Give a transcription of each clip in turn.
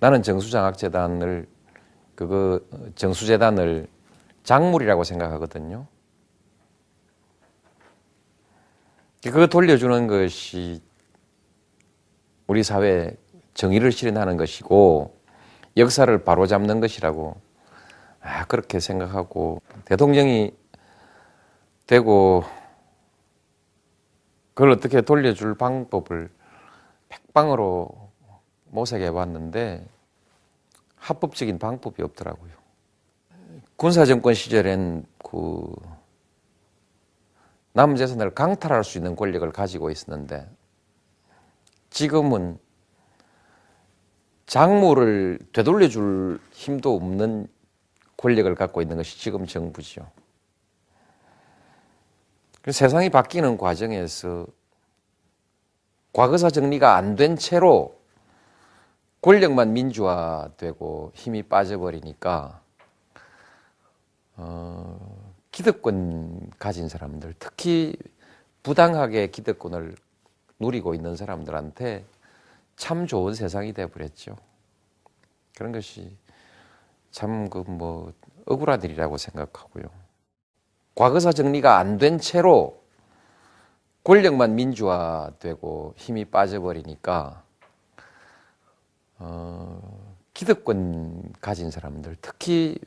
나는 정수장학재단을 그거 정수재단을 작물이라고 생각하거든요. 그거 돌려주는 것이 우리 사회에 정의를 실현하는 것이고 역사를 바로잡는 것이라고 아, 그렇게 생각하고 대통령이 되고 그걸 어떻게 돌려줄 방법을 백방으로 모색해 봤는데 합법적인 방법이 없더라고요. 군사정권 시절엔 그 남재산을 강탈할 수 있는 권력을 가지고 있었는데 지금은 작물을 되돌려 줄 힘도 없는 권력을 갖고 있는 것이 지금 정부죠. 세상이 바뀌는 과정에서 과거사 정리가 안 된 채로 권력만 민주화되고 힘이 빠져버리니까 어, 기득권 가진 사람들, 특히 부당하게 기득권을 누리고 있는 사람들한테 참 좋은 세상이 되어버렸죠. 그런 것이 참 그 뭐 억울한 일이라고 생각하고요. 과거사 정리가 안 된 채로 권력만 민주화되고 힘이 빠져버리니까 어, 기득권 가진 사람들, 특히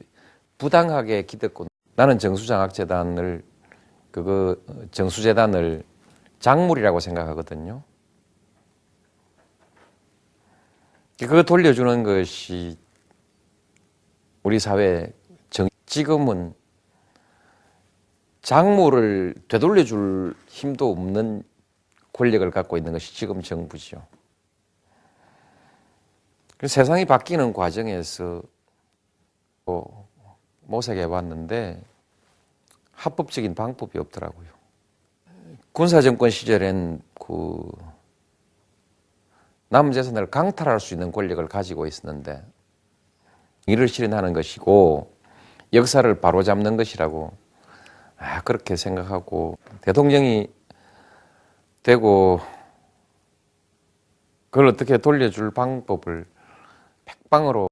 부당하게 기득권. 나는 정수장학재단을 그거 정수재단을 작물이라고 생각하거든요. 그거 돌려주는 것이 우리 사회 정 지금은 작물을 되돌려줄 힘도 없는 권력을 갖고 있는 것이 지금 정부죠. 세상이 바뀌는 과정에서 뭐 모색해 봤는데 합법적인 방법이 없더라고요. 군사 정권 시절엔 그 남 재산을 강탈할 수 있는 권력을 가지고 있었는데 이를 실현하는 것이고 역사를 바로잡는 것이라고 아, 그렇게 생각하고 대통령이 되고 그걸 어떻게 돌려줄 방법을 백방으로